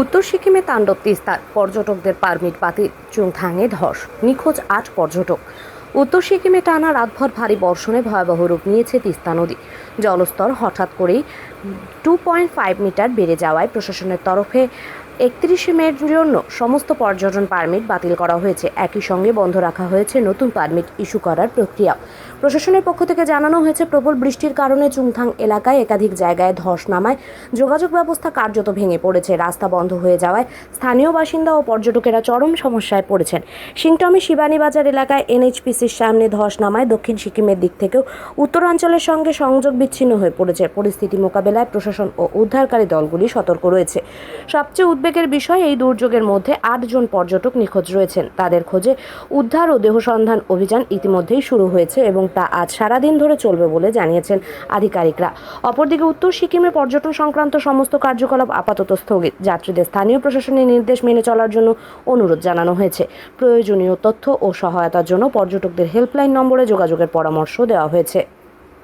উত্তর সিকিমে তাণ্ডব তিস্তার পর্যটকদের পারমিট বাতিল, চুংথাঙে ধস, নিখোঁজ আট পর্যটক। উত্তর সিকিমে টানা রাতভর ভারী বর্ষণে ভয়াবহ রূপ নিয়েছে তিস্তা নদী। জলস্তর হঠাৎ করেই টু পয়েন্ট ফাইভ মিটার বেড়ে যাওয়ায় প্রশাসনের তরফে একত্রিশে মের জন্য সমস্ত পর্যটন পারমিট বাতিল করা হয়েছে। একই সঙ্গে বন্ধ রাখা হয়েছে নতুন পারমিট ইস্যু করার প্রক্রিয়া। প্রশাসনের পক্ষ থেকে জানানো হয়েছে, প্রবল বৃষ্টির কারণে চুংথাং এলাকায় একাধিক জায়গায় ধস নামায়। যোগাযোগ ব্যবস্থা কার্যত ভেঙে পড়েছে। রাস্তা বন্ধ হয়ে যাওয়ায় স্থানীয় বাসিন্দা ও পর্যটকেরা চরম সমস্যায় পড়েছেন। সিংটমি শিবানী বাজার এলাকায় এনএইচপিসির সামনে ধস নামায়। দক্ষিণ সিকিমের দিক থেকেও উত্তরাঞ্চলের সঙ্গে সংযোগ বিচ্ছিন্ন হয়ে পড়েছে। পরিস্থিতি মোকাবেলায় প্রশাসন ও উদ্ধারকারী দলগুলি সতর্ক রয়েছে। সবচেয়ে উদ্বেগের বিষয় এই দুর্যোগের মধ্যে আটজন পর্যটক নিখোঁজ রয়েছেন। তাদের খোঁজে উদ্ধার ও দেহ সন্ধান অভিযান ইতিমধ্যেই শুরু হয়েছে এবং তা আজ সারাদিন ধরে চলবে বলে জানিয়েছেন আধিকারিকরা। অপরদিকে উত্তর সিকিমে পর্যটন সংক্রান্ত সমস্ত কার্যকলাপ আপাতত স্থগিত। যাত্রীদের স্থানীয় প্রশাসনের নির্দেশ মেনে চলার জন্য অনুরোধ জানানো হয়েছে। প্রয়োজনীয় তথ্য ও সহায়তার জন্য পর্যটকদের হেল্পলাইন নম্বরে যোগাযোগের পরামর্শ দেওয়া হয়েছে।